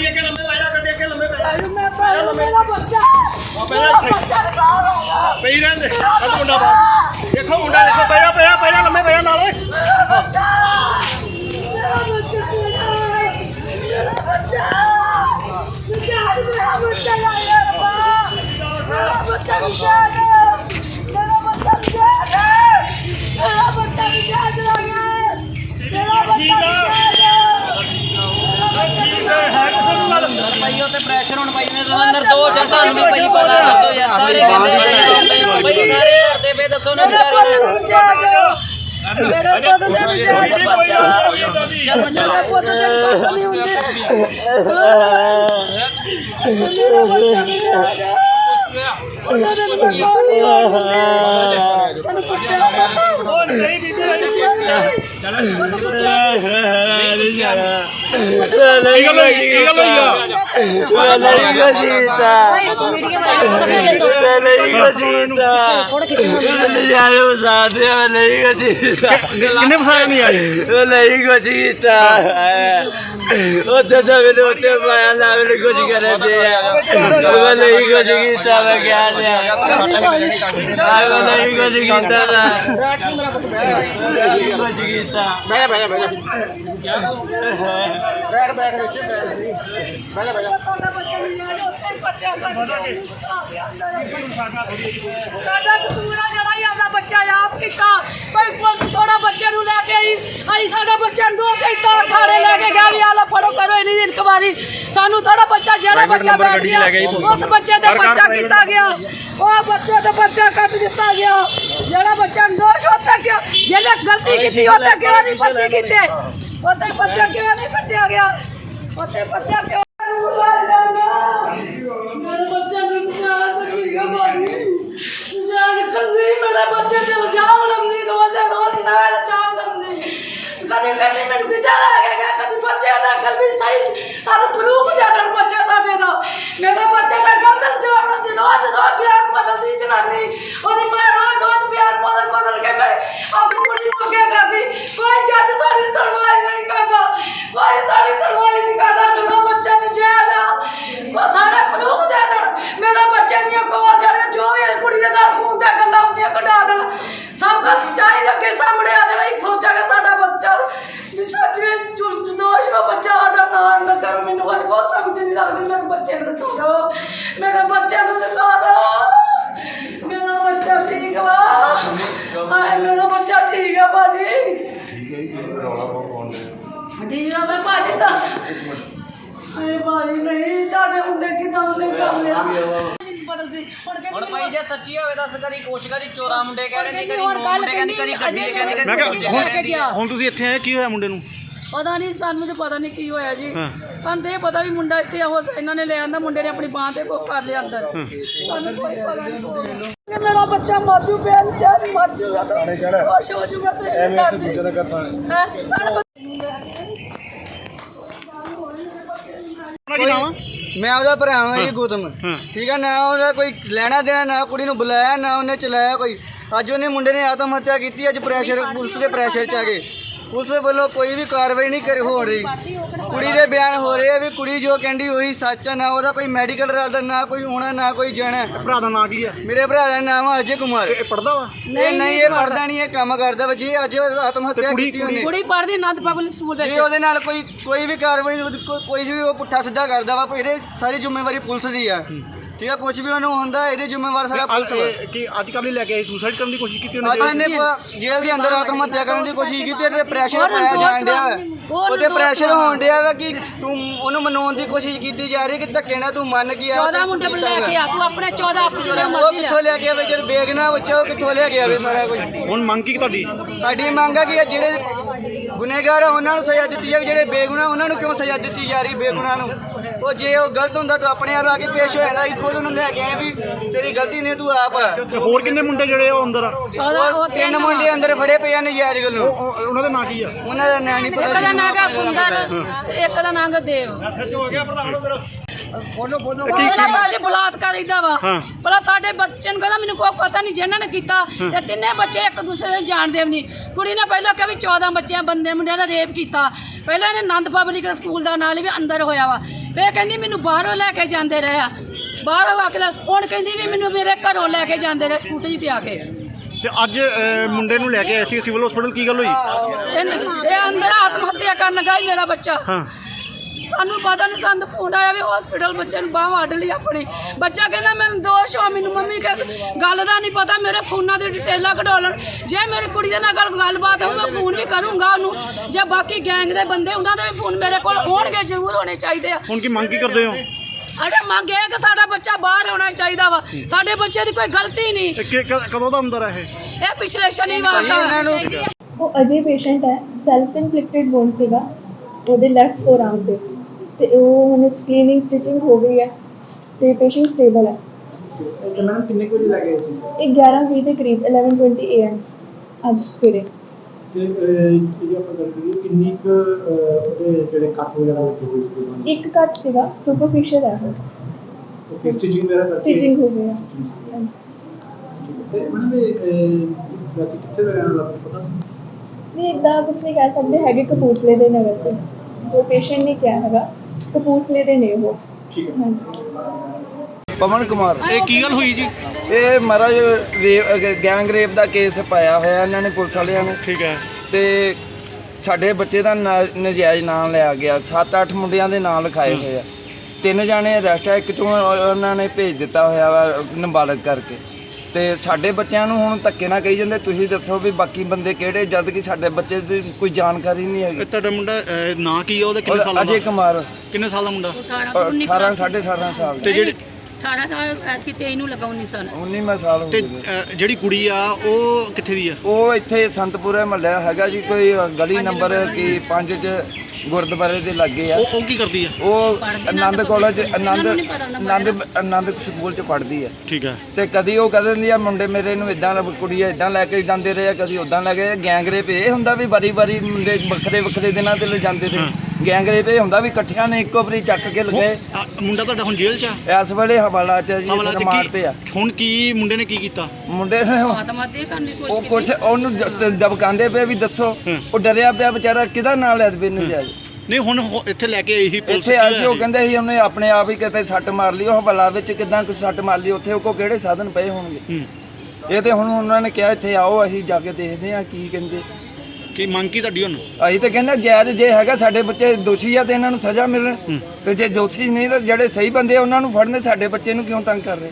ਗੱਡੀ ਅੱਗੇ ਲੰਮੇ ਪੈ ਜਾ ਗੱਡੀ ਅੱਗੇ ਲੰਮੇ ਪੈ ਜਾ। ਮੈਂ ਪਹਿਲਾਂ ਮੇਰਾ ਬੱਚਾ। ਜਾ ਮੇਰਾ ਬੱਚਾ ਨਿਕਾਲ ਆਇਆ ਪਈ ਰਹਿੰਦੇ। ਆ ਮੁੰਡਾ ਬਾਹਰ। ਦੇਖੋ ਮੁੰਡਾ ਦੇਖੋ ਪੈ ਜਾ ਪੈ ਜਾ ਪੈ ਜਾ ਲੰਮੇ ਪੈ ਜਾ ਨਾਲੇ। ਮੇਰਾ ਬੱਚਾ। ਨੂੰ ਜਾ ਮੇਰੇ ਪੁੱਤ ਦੇ ਨੂੰ ਜਾ ਬੱਚਾ ਮੇਰੇ ਪੁੱਤ ਦੇ ਕੁਛ ਨਹੀਂ ਹੁੰਦੇ। ਮੇਰੇ ਬੱਚਾ ਨੂੰ ਜਾ ਉਹਨਾਂ ਨੂੰ ਕੋਈ ਨਹੀਂ ਹੁੰਦੇ। ਤੈਨੂੰ ਉਹ ਨਹੀਂ ਬੀਬੀ ਕੀ ਗੱਲ ਹੋਈ ਕੀ ਗੱਲ ਹੋਈ ਆ ਕਿੰਨੇ ਫਸਾਇਆ ਨਹੀਂ ਆਏ ਨਹੀਂ ਕੁਝ ਕੀਤਾ ਉੱਥੇ ਤਾਂ ਮੈਨੂੰ ਉੱਥੇ ਮਾਇਆ ਲਾ ਮੈਨੂੰ ਕੁਝ ਕਰਨ ਦੇ ਉਹ ਨਹੀਂ ਕੁਝ ਕੀਤਾ ਮੈਂ ਕਿਹਾ ਲਿਆ ਮੈਂ ਨਹੀਂ ਕੁਝ ਕੀਤਾ ਨਾ ਨਹੀਂ ਕੁਝ ਕੀਤਾ ਸਾਡਾ ਕਸੂਰਾ ਜਿਹੜਾ ਹੀ ਆਪਦਾ ਬੱਚਾ ਆਪ ਕੀਤਾ। ਕੋਈ ਪੁਲਿਸ ਥੋੜਾ ਬੱਚੇ ਨੂੰ ਲੈ ਕੇ ਆਈ। ਅਸੀਂ ਸਾਡਾ ਬੱਚਾ ਨੂੰ ਦੋ ਸੈਤਾਂ ਥਾਣੇ ਲੈ ਕੇ ਗਿਆ ਵੀ ਆ ਲੋ ਫੜੋ ਕਰੋ ਇਹਦੀ ਇਨਕੁਆਰੀ ਸਾਨੂੰ ਥੋੜਾ ਬੱਚਾ ਜਿਹੜਾ ਬੱਚਾ ਬੈਠ ਗਿਆ ਉਸ ਬੱਚੇ ਤੇ ਬੱਚਾ ਕੀਤਾ ਗਿਆ। ਉਹ ਬੱਚੇ ਤੇ ਬੱਚਾ ਕੱਟ ਦਿੱਤਾ ਗਿਆ। ਜਿਹੜਾ ਬੱਚਾ ਦੋਸ਼ ਹੁੰਦਾ ਕਿ ਜਿਹਨੇ ਗਲਤੀ ਕੀਤੀ ਉਹਤੇ ਕਿਉਂ ਨਹੀਂ ਬੱਚੇ ਕੀਤੇ। ਉਹਤੇ ਬੱਚਾ ਕਿਉਂ ਨਹੀਂ ਕੱਟਿਆ ਗਿਆ? ਉਹਤੇ ਬੱਚਾ ਕਿਉਂ ਮੇਰੇ ਬੱਚੇ ਨੂੰ ਬਚਾ ਸਕੀਗਾ ਬਾਜੀ ਜਾਜ ਕੰਦੀ ਮੇਰੇ ਬੱਚੇ ਤੇ ਇਲਜ਼ਾਮ ਲਾਉਂਦੀ, ਰੋਜ਼ ਦੇ ਰੋਜ਼ ਨਾ ਇਲਜ਼ਾਮ ਲਾਉਂਦੀ। ਕਦੇ ਕਦੇ ਮੈਨੂੰ ਵਿਚਾਰ ਆ ਕਦੇ ਬੱਚੇ ਦਾ ਕਰ ਵੀ ਸਹੀ ਸਾਨੂੰ ਪ੍ਰੂਫ ਦੇ ਦੇਣ ਬੱਚੇ ਸਾਡੇ ਦਾ। ਮੇਰੇ ਬੱਚੇ ਦਾ ਗਲਤ ਇਲਜ਼ਾਮ ਲਾਉਂਦੀ, ਰੋਜ਼ ਰੋਜ਼ ਬਿਆਨ ਬਦਲਦੀ ਜਨਾਨੀ। ਉਹਦੀ ਮਾਂ ਰੋਜ਼ ਰੋਜ਼ ਬਿਆਨ ਬਦਲ ਬਦਲ ਕੇ ਮੈਂ ਆਪਣੀ ਕੁੜੀ ਨੂੰ ਅੱਗੇ ਕਰਦੀ। ਕੋਈ ਜੱਜ ਸਾਡੀ ਸੁਣਵਾਈ ਨਹੀਂ ਕਰਦਾ ਕੋਈ ਸਾਡੀ ਸੁਣਵਾਈ ਨਹੀਂ ਕਰਦਾ ਮੇਰਾ ਬੱਚਾ ਨਜਾਇਜ਼ ਆ ਉਹ ਸਾਰੇ ਪ੍ਰੂਫ ਦੇ ਦੇਣ ਮੇਰੇ ਬੱਚੇ ਦੀਆਂ ਕੋਲ ਜਿਹੜੇ ਜੋ ਵੀ ਇਸ ਕੁੜੀ ਦੇ ਨਾਲ ਮੂੰਹ ਤੇ ਗੱਲਾਂ ਹੁੰਦੀਆਂ ਕਢਾ ਦੇਣ ਸਭ ਕੁਝ ਸੱਚਾਈ ਦੇ ਅੱਗੇ ਸਾਹਮਣੇ ਆ ਜਾਣਾ ਇੱਕ ਸੋਚਾਂਗੇ ਸਾਡਾ ਬੱਚਾ ਵੀ ਸੱਚੇ ਝੂਠ ਦੋਸ਼ ਦਾ ਬੱਚਾ ਸਾਡਾ ਨਾ ਨਾ ਕਰੋ ਮੈਨੂੰ ਅੱਜ ਬਹੁਤ ਸਮਝ ਨਹੀਂ ਲੱਗਦੀ ਮੇਰੇ ਬੱਚੇ ਨੂੰ ਦਿਖਾ ਦਿਓ। ਮੇਰੇ ਬੱਚੇ ਨੂੰ ਦਿਖਾ ਦਿਓ। ਮੇਰਾ ਬੱਚਾ ਠੀਕ ਵਾ। ਹਾਏ ਮੇਰਾ ਬੱਚਾ ਠੀਕ ਆ ਭਾਜੀ। ਠੀਕ ਆ ਮੈਂ ਭਾਜੀ ਤਾਂ ਹਾਏ ਭਾਜੀ ਨਹੀਂ ਤੁਹਾਡੇ ਹੁੰਦੇ ਕਿਦਾਂ ਉਹਨੇ ਕਰ ਲਿਆ? ਬਦਲਦੀ। ਹੁਣ ਹੁਣ ਕਹਿੰਦੀ ਭਾਈ ਜੇ ਸੱਚੀ ਹੋਵੇ ਤਾਂ ਕਰੀ ਕੋਸ਼ ਕਰੀ ਚੋਰਾ ਮੁੰਡੇ ਕਹਿ ਨੋ ਗੱਲ ਮੁੰਡੇ ਕਹਿੰਦੀ ਕਰੀ ਕਹਿੰਦੀ ਗੱਡੀ ਕਹਿੰਦੀ ਮੈਂ ਕਿਹਾ ਹੁਣ ਤੁਸੀਂ ਇੱਥੇ ਆਏ ਕੀ ਹੋਇਆ ਮੁੰਡੇ ਨੂੰ? ਪਤਾ ਨਹੀਂ ਸਾਨੂੰ ਤੇ ਪਤਾ ਨਹੀਂ ਕੀ ਹੋਇਆ ਜੀ। ਹਾਂ। ਸਾਨੂੰ ਤੇ ਇਹ ਪਤਾ ਵੀ ਮੁੰਡਾ ਇੱਥੇ ਉਹ ਇਹਨਾਂ ਨੇ ਲੈ ਆਂਦਾ ਮੁੰਡੇ ਨੇ ਆਪਣੀ ਬਾਹ ਤੇ ਕੋ ਕਰ ਲਿਆ ਅੰਦਰ। ਸਾਨੂੰ ਕੋਈ ਪਤਾ ਨਹੀਂ ਕਿ ਮੇਰਾ ਬੱਚਾ ਮਰ ਜੂ ਬੇਨ ਚਾਹ ਮਰ ਜੂਗਾ ਤਾਂ ਖੁਸ਼ ਹੋ ਜੂਗਾ ਤੇ ਇਹ ਕਰ ਜੀ ਹੈ ਸਾਡੇ ਆਪਣਾ ਕੀ ਨਾਮ ਆ? ਮੈਂ ਉਹਦਾ ਭਰਾ ਹਾਂ ਜੀ ਗੌਤਮ। ਠੀਕ ਹੈ ਨਾ ਉਹਦਾ ਕੋਈ ਲੈਣਾ ਦੇਣਾ ਨਾ ਕੁੜੀ ਨੂੰ ਬੁਲਾਇਆ ਨਾ ਉਹਨੇ ਚਲਾਇਆ ਕੋਈ। ਅੱਜ ਉਹਨੇ ਮੁੰਡੇ ਨੇ ਆਤਮ ਹੱਤਿਆ ਕੀਤੀ ਅੱਜ ਪ੍ਰੈਸ਼ਰ ਪੁਲਿਸ ਦੇ ਪ੍ਰੈਸ਼ਰ ਚ ਆ ਗਏ। ਪੁਲਿਸ ਵੱਲੋਂ ਕੋਈ ਵੀ ਕਾਰਵਾਈ ਨਹੀਂ ਕਰ ਹੋ ਰਹੀ। ਕੁੜੀ ਦੇ ਬਿਆਨ ਹੋ ਰਹੇ ਆ ਵੀ ਕੁੜੀ ਜੋ ਕਹਿੰਦੀ ਉਹੀ ਸੱਚ ਆ ਨਾ ਉਹਦਾ ਕੋਈ ਮੈਡੀਕਲ ਰਾਦਾ ਨਾ ਕੋਈ ਹੋਣਾ ਨਾ ਕੋਈ ਜਾਣਾ। ਭਰਾ ਦਾ ਨਾਂ ਕੀ ਆ? ਮੇਰੇ ਭਰਾ ਦਾ ਨਾਮ ਆ ਅਜੇ ਕੁਮਾਰ। ਇਹ ਪੜਦਾ ਵਾ? ਇਹ ਨਹੀਂ ਇਹ ਪੜਦਾ ਨਹੀਂ ਇਹ ਕੰਮ ਕਰਦਾ ਵਾ। ਜੀ ਅੱਜ ਆਤਮ ਹੱਤਿਆ ਕੁੜੀ- ਕੀਤੀ ਉਹਨੇ ਕੁੜੀ ਪੜ੍ਹਦੀ ਆਨੰਦ ਪਬਲਿਕ ਸਕੂਲ ਵਿੱਚ। ਜੇ ਉਹਦੇ ਨਾਲ ਕੋਈ ਕੋਈ ਵੀ ਕਾਰਵਾਈ ਕੋਈ ਵੀ ਉਹ ਪੁੱਠਾ ਸਿੱਧਾ ਕਰਦਾ ਵਾ ਇਹਦੇ ਸਾਰੀ ਜ਼ਿੰਮੇਵਾਰੀ ਪੁਲਿਸ ਦੀ ਆ। ਠੀਕ ਆ ਕੁਝ ਵੀ ਉਹਨੂੰ ਹੁੰਦਾ ਇਹਦੇ ਜ਼ਿੰਮੇਵਾਰ ਸਾਰਾ ਪੁਲਿਸ ਵਾ ਅੱਜ ਕੀ ਅੱਜ ਕੱਲ੍ਹ ਹੀ ਲੈ ਕੇ ਆਏ ਸੁਸਾਈਡ ਕਰਨ ਦੀ ਕੋਸ਼ਿਸ਼ ਕੀਤੀ ਅੱਜ ਉਹਨੇ ਇਹਨੇ ਪ- ਜੇਲ੍ਹ ਦੇ ਅੰਦਰ ਆਤਮ ਹੱਤਿਆ ਕਰਨ ਦੀ ਕੋਸ਼ਿਸ਼ ਕੀਤੀ ਤੇ ਪ੍ਰੈਸ਼ਰ ਹੋਰ ਪਾਇਆ ਜਾਣ ਡਿਆ। ਵਾ। ਹੋਰ ਪ੍ਰੈਸ਼ਰ। ਹੋਣ ਡਿਆ ਵਾ ਕਿ ਤੂੰ ਉਹਨੂੰ ਮਨਾਉਣ ਦੀ ਕੋਸ਼ਿਸ਼ ਕੀਤੀ ਜਾ ਰਹੀ ਕਿ ਧੱਕੇ ਨਾਲ ਤੂੰ ਮੰਨ ਗਿਆ 14 ਮੁੰਡੇ ਲੈ ਕੇ ਆ ਤੂੰ ਆਪਣੇ 14 ਆਪਣੇ ਜਿਹੜਾ ਉਹ ਮਰਜ਼ੀ ਕਿੱਥੋਂ ਲੈ ਲਿਆ ਕੇ ਆਵੇ ਜਦ ਬੇਗਨਾ ਬੱਚਾ ਉਹ ਕਿੱਥੋਂ ਲਿਆ ਕੇ ਆਵੇ ਸਾਰਾ ਕੁਝ ਹੁਣ ਮੰਗ ਕੀ ਤੁਹਾਡੀ? ਸਾਡੀ ਮੰਗ ਆ ਕਿ ਇਹ ਜਿਹੜੇ ਗੁਨੇਗਾਰ ਆ ਉਹਨਾਂ ਨੂੰ ਸਜ਼ਾ ਦਿੱਤੀ ਜਾਵੇ ਜਿਹੜੇ ਬੇਗੁਨਾਹ ਉਹਨਾਂ ਨੂੰ ਕਿਉਂ ਸਜ਼ਾ ਦਿੱਤੀ ਜਾ ਰਹੀ ਬੇਗੁਨਾਹ ਨੂੰ? ਉਹ ਜੇ ਉਹ ਗਲਤ ਹੁੰਦਾ ਤਾਂ ਆਪਣੇ ਆਪ ਆ ਕੇ ਪੇਸ਼ ਹੋ ਜਾਣਾ ਅਸੀਂ ਖੁਦ ਉਹਨੂੰ ਲੈ ਕੇ ਆਏ ਵੀ ਤੇਰੀ ਗਲਤੀ ਨਹੀਂ ਤੂੰ ਆਪ ਆ। ਤੇ ਹੋਰ ਕਿੰਨੇ ਮੁੰਡੇ ਜਿਹੜੇ ਆ ਉਹ ਅੰਦਰ ਆ? 14 ਉਹ ਉਹ ਤਿੰਨ ਮੁੰਡੇ ਅੰਦਰ ਫੜੇ ਪਏ ਆ ਨਜਾਇਜ਼ ਗੱਲੋਂ ਉਹ- ਉਹ- ਉਹਨਾਂ ਦਾ ਨਾਂ ਕੀ ਆ? ਉਹਨਾਂ ਦਾ ਨਾਂ ਨਹੀਂ ਇੱਕ ਦਾ ਪਤਾ ਨਾਂ ਗਾ ਸੁੰਦਰ ਇੱਕ ਦਾ ਨਾਂ ਗਾ ਦੇਵ। ਐਸਐਚ ਹੋ ਗਿਆ ਪ੍ਰਧਾਨ ਉਧਰ। ਬੋਲੋ ਬੋਲੋ। ਉਹਦਾ ਬਾਜੀ ਬਲਾਤਕਾਰ ਇਦਾਂ ਵਾ। ਹਾਂ। ਭਲਾ ਸਾਡੇ ਬੱਚੇ ਨੂੰ ਕਹਿੰਦਾ ਮੈਨੂੰ ਕੋਈ ਪਤਾ ਨਹੀਂ ਜਿਨ੍ਹਾਂ ਨੇ ਕੀਤਾ ਤੇ ਤਿੰਨੇ ਬੱਚੇ ਇੱਕ ਦੂਸਰੇ ਨੂੰ ਜਾਣਦੇ ਵੀ ਨਹੀਂ ਕੁੜੀ ਨੇ ਪਹਿਲਾਂ ਕਿਹਾ ਵੀ 14 ਬੱਚਿਆਂ ਬੰਦੇ ਮੁੰਡਿਆਂ ਦਾ ਰੇਪ ਕੀਤਾ। ਪਹਿਲਾਂ ਇਹਨੇ ਆਨੰਦ ਪਬਲਿਕ ਸਕੂਲ ਦਾ ਨਾਲ ਵੀ ਅੰਦਰ ਹੋਇਆ ਵਾ। ਫੇਰ ਕਹਿੰਦੀ ਮੈਨੂੰ ਬਾਹਰੋਂ ਲੈ ਕੇ ਜਾਂਦੇ ਰਹੇ ਆ। ਬਾਹਰੋਂ ਆ ਕੇ ਲੈ- ਹੁਣ ਕਹਿੰਦੀ ਵੀ ਮੈਨੂੰ ਮੇਰੇ ਘਰੋਂ ਲੈ ਕੇ ਜਾਂਦੇ ਰਹੇ ਸਕੂਟਰੀ ਤੇ ਆ ਕੇ। ਤੇ ਅੱਜ ਅਹ, ਮੁੰਡੇ ਨੂੰ ਲੈ ਕੇ ਆਏ ਸੀ ਸਿਵਲ ਹਸਪੀਟਲ ਕੀ ਗੱਲ ਹੋਈ? ਇਹ ਇਹ ਅੰਦਰ ਆਤਮ ਹੱਤਿਆ ਕਰਨ ਲੱਗਾ ਸੀ ਮੇਰਾ ਬੱਚਾ। ਹਾਂ। ਸਾਨੂੰ ਪਤਾ ਨਹੀਂ ਸਾਨੂੰ ਫੋਨ ਆਇਆ ਵੀ ਹਸਪੀਟਲ ਬੱਚੇ ਨੂੰ ਬਾਹ ਵੱਢ ਲਈ ਆਪਣੀ। ਬੱਚਾ ਕਹਿੰਦਾ ਮੈਨੂੰ ਦੋਸ਼ ਹੋ ਮੈਨੂੰ ਮੰਮੀ ਕਹੇ ਗੱਲ ਦਾ ਨਹੀਂ ਪਤਾ ਮੇਰੇ ਫੋਨਾਂ ਦੀ ਡਿਟੇਲਾਂ ਕਢਾ ਲੈਣ। ਜੇ ਮੇਰੀ ਕੁੜੀ ਦੇ ਨਾਲ ਗੱਲ ਗੱਲਬਾਤ ਹੋ ਮੈਂ ਫੋਨ ਵੀ ਕਰੂੰਗਾ ਉਹਨੂੰ। ਜੇ ਬਾਕੀ ਗੈਂਗ ਦੇ ਬੰਦੇ ਉਹਨਾਂ ਦੇ ਵੀ ਫੋਨ ਮੇਰੇ ਕੋਲ ਹੋਣਗੇ ਜ਼ਰੂਰ ਹੋਣੇ ਚਾਹੀਦੇ ਆ। ਹੁਣ ਕੀ ਮੰਗ ਕੀ ਕਰਦੇ ਹੋ? ਅਰੇ ਮੰਗ ਇਹ ਕਿ ਸਾਡਾ ਬੱਚਾ ਬਾਹਰ ਆਉਣਾ ਚਾਹੀਦਾ ਵਾ। ਸਾਡੇ ਬੱਚੇ ਦੀ ਕੋਈ ਗਲਤੀ ਨਹੀਂ। ਤੇ ਕਿ- ਕ- ਕਦੋਂ ਦਾ ਅੰਦਰ ਹੈ ਇਹ? ਇਹ ਪਿਛਲੇ ਸ਼ਨੀਵਾਰ ਦਾ ਉਹ ਅਜੇ ਪੇਸ਼ੈਂਟ ਹੈ ਸੈਲਫ ਇਨਫਲਿਕਟਡ ਵੋਨ ਸੀਗਾ ਉਹਦੇ ਲੈਫਟ ਫੋਰਆਰਮ ਤੇ। ਤੇ ਉਹ ਹੁਣ ਸਕ੍ਰੀਨਿੰਗ ਸਟਿਚਿੰਗ ਹੋ ਗਈ ਹੈ ਤੇ ਪੇਸ਼ੈਂਟ ਸਟੇਬਲ ਹੈ। ਤੇ ਮੈਡਮ ਕਿੰਨੇ ਕੁ ਵਜੇ ਲੱਗੇ ਸੀ? ਇਹ 11:20 ਦੇ ਕਰੀਬ 11:20 AM ਅੱਜ ਸਵੇਰੇ। ਤੇ ਅਹ, ਜੇ ਆਪਾਂ ਗੱਲ ਕਰੀਏ ਕਿੰਨੀ ਕੁ ਅਹ, ਉਹਦੇ ਜਿਹੜੇ ਕੱਟ ਵਗੈਰਾ ਲੱਗੇ ਹੋਏ ਸੀ ਉਹਨਾਂ ਇੱਕ ਕੱਟ ਸੀਗਾ ਸੁਪਰਫੀਸ਼ੀਅਲ ਹੈ ਉਹ। ਨੂੰ ਸਟਿਚਿੰਗ ਵਗੈਰਾ ਕਰਕੇ? ਸਟਿਚਿੰਗ ਹੋ ਗਈ ਹੈ। ਹਾਂਜੀ। ਤੇ ਮੈਡਮ ਇਹ ਅਹ, ਵੈਸੇ ਕਿੱਥੇ ਦਾ ਰਹਿਣ ਵਾਲਾ ਕੁਛ ਪਤਾ ਨਹੀਂ ਇਦਾਂ ਕੁਝ ਨਹੀਂ ਕਹਿ ਸਕਦੇ ਹੈਗੇ ਕਪੂਰਥਲੇ ਦੇ ਨੇ ਵੈਸੇ। ਜੋ ਪੇਸ਼ੈਂਟ ਨੇ ਕਿਹਾ ਹੈਗਾ। ਕਪੂਰਥਲੇ ਦੇ ਨੇ ਉਹ। ਠੀਕ ਹੈ। ਹਾਂਜੀ। ਪਵਨ ਕੁਮਾਰ। ਇਹ ਕੀ ਗੱਲ ਹੋਈ ਜੀ? ਇਹ ਮਹਾਰਾਜ ਰੇਪ ਗੈਂਗ ਰੇਪ ਦਾ ਕੇਸ ਪਾਇਆ ਹੋਇਆ ਇਹਨਾਂ ਨੇ ਪੁਲਿਸ ਵਾਲਿਆਂ ਨੇ। ਠੀਕ ਹੈ। ਤੇ ਸਾਡੇ ਬੱਚੇ ਦਾ ਨਾ- ਨਜਾਇਜ਼ ਨਾਮ ਲਿਆ ਗਿਆ। 7-8 ਮੁੰਡਿਆਂ ਦੇ ਨਾਂ ਲਿਖਾਏ ਹੋਏ ਆ। ਤਿੰਨ ਜਾਣੇ ਅਰੈਸਟ ਆ ਇੱਕ ਚੋਂ ਉਹਨਾਂ ਨੇ ਭੇਜ ਦਿੱਤਾ ਹੋਇਆ ਵਾ ਨਾਬਾਲਗ ਕਰਕੇ। ਤੇ ਸਾਡੇ ਬੱਚਿਆਂ ਨੂੰ ਹੁਣ ਧੱਕੇ ਨਾਲ ਕਹੀ ਜਾਂਦੇ ਤੁਸੀਂ ਦੱਸੋ ਵੀ ਬਾਕੀ ਬੰਦੇ ਕਿਹੜੇ ਜਦ ਕਿ ਸਾਡੇ ਬੱਚੇ ਦੀ ਕੋਈ ਜਾਣਕਾਰੀ ਨਹੀਂ ਹੈਗੀ। ਤੁਹਾਡਾ ਮੁੰਡਾ ਅਹ, ਨਾਂ ਕੀ ਆ ਉਹਦਾ? ਕਿੰਨੇ ਸਾਲਾਂ ਅਜੇ ਦਾ ਕੁਮਾਰ। ਕਿੰਨੇ ਸਾਲ ਦਾ ਮੁੰਡਾ? 18 18.5 ਸਾਲ। ਤੇ ਜਿਹੜੀ 18 ਸਾਲ ਐਤਕੀ 23 ਨੂੰ ਲਗਾ 19 ਸਾਲ। 19ਵਾਂ ਸਾਲ ਹੋ ਤੇ ਗਿਆ ਅਹ, ਜਿਹੜੀ ਕੁੜੀ ਆ ਉਹ ਕਿੱਥੇ ਦੀ ਆ? ਉਹ ਇੱਥੇ ਸੰਤਪੁਰੇ ਮਹੱਲਾ ਹੈਗਾ ਜੀ ਕੋਈ ਗਲੀ ਨੰਬਰ ਕੀ 5 ਚ ਗੁਰਦੁਆਰੇ ਦੇ ਲੱਗੇ ਆ। ਉਹ ਉਹ ਕੀ ਕਰਦੀ ਆ? ਉਹ ਆਨੰਦ ਕਾਲਜ ਆਨੰਦ ਆਨੰਦ ਆਨੰਦ ਸਕੂਲ ਚ ਪੜ੍ਹਦੀ ਆ। ਠੀਕ ਹੈ ਤੇ ਕਦੀ ਉਹ ਕਹਿ ਦਿੰਦੀ ਆ ਮੁੰਡੇ ਮੇਰੇ ਨੂੰ ਇਦਾਂ ਕੁੜੀਆਂ ਇਦਾਂ ਲੈ ਕੇ ਜਾਂਦੇ ਰਹੇ ਆ ਕਦੀ ਉਦਾਂ ਲੈ ਕੇ ਗੈਂਗ ਰੇਪ ਇਹ ਹੁੰਦਾ ਵੀ ਵਾਰੀ ਵਾਰੀ ਮੁੰਡੇ ਵੱਖਰੇ ਵੱਖਰੇ ਦਿਨਾਂ ਤੇ ਲੈ ਜਾਂਦੇ ਤੇ ਗੈਂਗ ਰੇਪ ਇਹ ਹੁੰਦਾ ਵੀ ਇਕੱਠਿਆਂ ਨੇ ਇੱਕੋ ਵਾਰੀ ਚੱਕ ਕੇ ਲਗੇ ਆ, ਮੁੰਡਾ ਤੁਹਾਡਾ ਹੁਣ ਜੇਲ੍ਹ 'ਚ ਆ? ਇਸ ਵੇਲੇ ਹਵਾਲਾ ਚ ਜੀ ਹਵਾਲਾ 'ਚ ਰਿਮਾਂਡ ਤੇ ਆ। ਹੁਣ ਕੀ ਮੁੰਡੇ ਨੇ ਕੀ ਕੀਤਾ? ਮੁੰਡੇ ਨੇ ਉਹ- ਆਤਮ ਹੱਤਿਆ ਕਰਨ ਦੀ ਉਹ ਕੋਸ਼ਿਸ਼ ਕੁਛ ਉਹਨੂੰ ਦ- ਦਬਕਾਉਂਦੇ ਪਏ ਵੀ ਦੱਸੋ ਹੂੰ। ਉਹ ਡਰਿਆ ਪਿਆ ਵਿਚਾਰਾ ਕਿਹਦਾ ਨਾਂ ਲੈ ਦੇ ਨਜਾਇਜ਼ ਨਹੀਂ ਹੁਣ ਇੱਥੇ ਲੈ ਕੇ ਆਈ ਸੀ ਪੁਲਿਸ ਇੱਥੇ ਆਏ ਕੀ ਸੀ ਉਹ ਹੋਇਆ ਕਹਿੰਦੇ ਸੀ ਉਹਨੇ ਆਪਣੇ ਆਪ ਹੀ ਕਿਤੇ ਸੱਟ ਮਾਰ ਲਈ ਉਹ ਹਵਾਲਾ ਵਿੱਚ ਕਿਦਾਂ ਕੋਈ ਸੱਟ ਮਾਰ ਲਈ ਉੱਥੇ ਉਹ ਕੋ ਕਿਹੜੇ ਸਾਧਨ ਪਏ ਹੋਣਗੇ? ਹੂੰ। ਇਹ ਤੇ ਹੁਣ ਉਹਨਾਂ ਨੇ ਕਿਹਾ ਇੱਥੇ ਆਓ ਅਸੀਂ ਜਾ ਕੇ ਦੇਖਦੇ ਹਾਂ ਕੀ ਕਹਿੰਦੇ। ਕੀ ਮੰਗ ਕੀ ਤੁਹਾਡੀ ਹੁਣ ਅਸੀਂ ਤਾਂ ਕਹਿੰਦੇ ਜਾਇਜ਼ ਜੇ ਹੈਗਾ ਸਾਡੇ ਬੱਚੇ ਦੋਸ਼ੀ ਆ ਤੇ ਇਹਨਾਂ ਨੂੰ ਸਜ਼ਾ ਮਿਲਣ। ਤੇ ਜੇ ਦੋਸ਼ੀ ਨਹੀਂ ਤਾਂ ਜਿਹੜੇ ਸਹੀ ਬੰਦੇ ਆ ਉਹਨਾਂ ਨੂੰ ਫੜਨੇ ਸਾਡੇ ਬੱਚੇ ਨੂੰ ਕਿਉਂ ਤੰਗ ਕਰ ਰਹੇ